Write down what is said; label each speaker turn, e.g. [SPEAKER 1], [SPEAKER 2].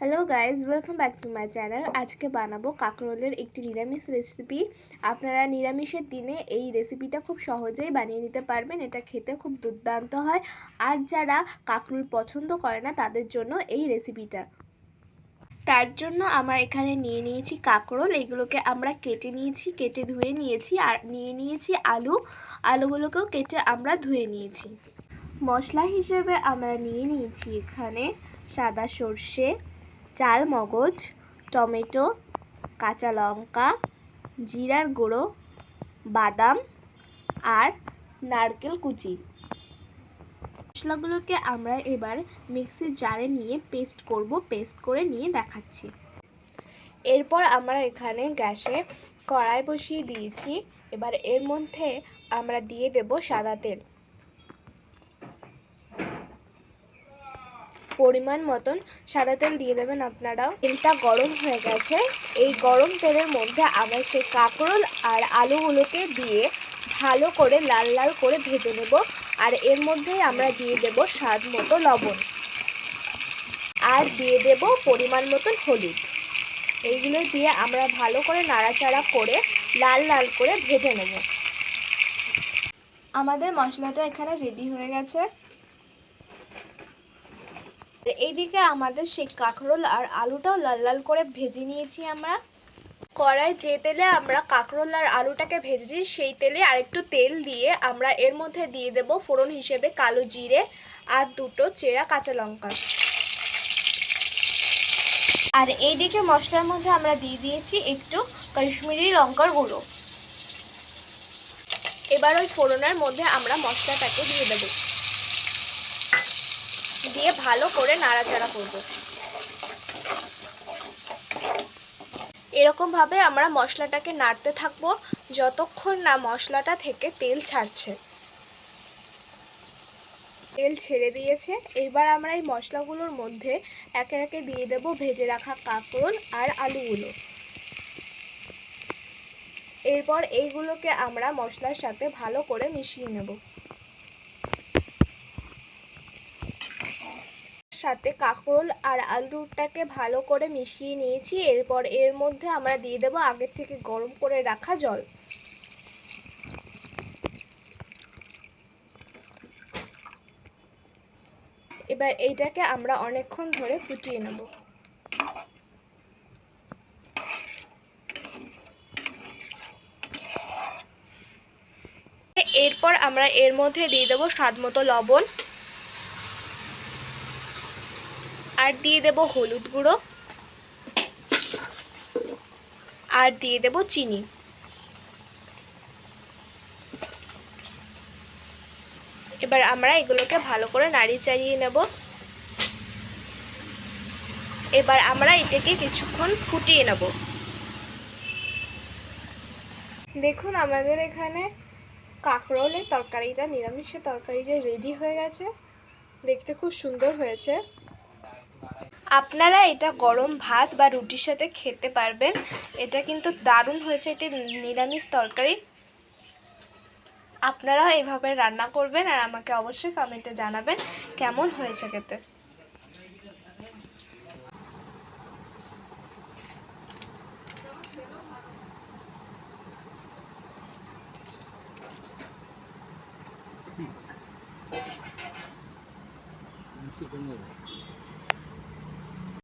[SPEAKER 1] Hello guys welcome back to my channel আজকে বানাবো কাঁকরোলের একটি নিরামিষ রেসিপি আপনারা নিরামিষের দিনে এই রেসিপিটা খুব সহজেই বানিয়ে নিতে পারবেন। এটা খেতে খুব দুর্দান্ত হয়। আর যারা কাঁকরোল পছন্দ করে না, তাদের জন্য এই রেসিপিটা তার জন্য আমার এখানে নিয়ে নিয়েছি কাঁকরোল। এগুলোকে আমরা কেটে নিয়েছি, কেটে ধুয়ে নিয়েছি। আর নিয়ে নিয়েছি আলু। আলুগুলোকেও কেটে আমরা ধুয়ে নিয়েছি। মশলা হিসেবে আমরা নিয়ে নিয়েছি এখানে সাদা সর্ষে চাল, মগজ, টমেটো, কাঁচা লঙ্কা, জিরার গুঁড়ো, বাদাম আর নারকেল কুচি। মশলাগুলোকে আমরা এবার মিক্সির জারে নিয়ে পেস্ট করব, পেস্ট করে নিয়ে দেখাচ্ছি। এরপর আমরা এখানে গ্যাসে কড়াই বসিয়ে দিয়েছি। এবার এর মধ্যে আমরা দিয়ে দেব সাদা তেল। পরিমাণ মতন সাদা তেল দিয়ে দেবেন আপনারাও। তেলটা গরম হয়ে গেছে। এই গরম তেলের মধ্যে আমরা সেই কাঁকরোল আর আলুগুলোকে দিয়ে ভালো করে লাল লাল করে ভেজে নেব। আর এর মধ্যেই আমরা দিয়ে দেব স্বাদ মতো লবণ। আর দিয়ে দেব পরিমাণ মতন হলুদ। এইগুলো দিয়ে আমরা ভালো করে নাড়াচাড়া করে লাল লাল করে ভেজে নেব। আমাদের মশলাটা এখানে রেডি হয়ে গেছে। এইদিকে আমাদের সেই কাঁকরোল আর আলুটাও লাল লাল করে ভেজে নিয়েছি আমরা। কড়াই যে তেলে আমরা কাঁকরোল আর আলুটাকে ভেজেছি, সেই তেলে আরেকটু তেল দিয়ে আমরা এর মধ্যে দিয়ে দেব ফোড়ন হিসেবে কালো জিরে আর দুটো চেরা কাঁচা লঙ্কা। আর এইদিকে মশলার মধ্যে আমরা দিয়ে দিয়েছি একটু কাশ্মীরি লঙ্কার গুঁড়ো। এবার ওই ফোড়নের মধ্যে আমরা মশলাটাকে দিয়ে দেবো। দিয়ে ভালো করে নাড়াচাড়া করব। এরকমভাবে আমরা মশলাটাকে নাড়তে থাকব যতক্ষণ না মশলাটা থেকে তেল ছাড়ছে। তেল ছেড়ে দিয়েছে। এবার আমরা এই মশলাগুলোর মধ্যে একে একে দিয়ে দেব ভেজে রাখা কাঁকরোল আর আলুগুলো। এরপর এইগুলোকে আমরা মশলার সাথে ভালো করে মিশিয়ে নেব। সাথে কাঁকরোল আর আলুটাকে ভালো করে মিশিয়ে নিয়েছি। এরপর এর মধ্যে আমরা দিয়ে দেবো আগের থেকে গরম করে রাখা জল। এবার এইটাকে আমরা অনেকক্ষণ ধরে ফুটিয়ে নেব। এরপর আমরা এর মধ্যে দিয়ে দেবো স্বাদ মতো লবণ। আর দিয়ে দেব হলুদ গুঁড়ো। আর দিয়ে দেব চিনি। এবার আমরা এগুলোকে ভালো করে নাড়িয়ে চাড়িয়ে নেব। এবার আমরা এটাকে কিছুক্ষণ ফুটিয়ে নেব। দেখুন, আমাদের এখানে কাঁকরোলের তরকারিটা, নিরামিষের তরকারিটা রেডি হয়ে গেছে। দেখতে খুব সুন্দর হয়েছে। আপনারা এটা গরম ভাত বা রুটির সাথে খেতে পারবেন। এটা কিন্তু দারুণ হয়েছে, এটি নিরামিষ তরকারি। আপনারা এভাবে রান্না করবেন আর আমাকে অবশ্যই কমেন্টে জানাবেন কেমন হয়েছে খেতে।
[SPEAKER 2] Thank you.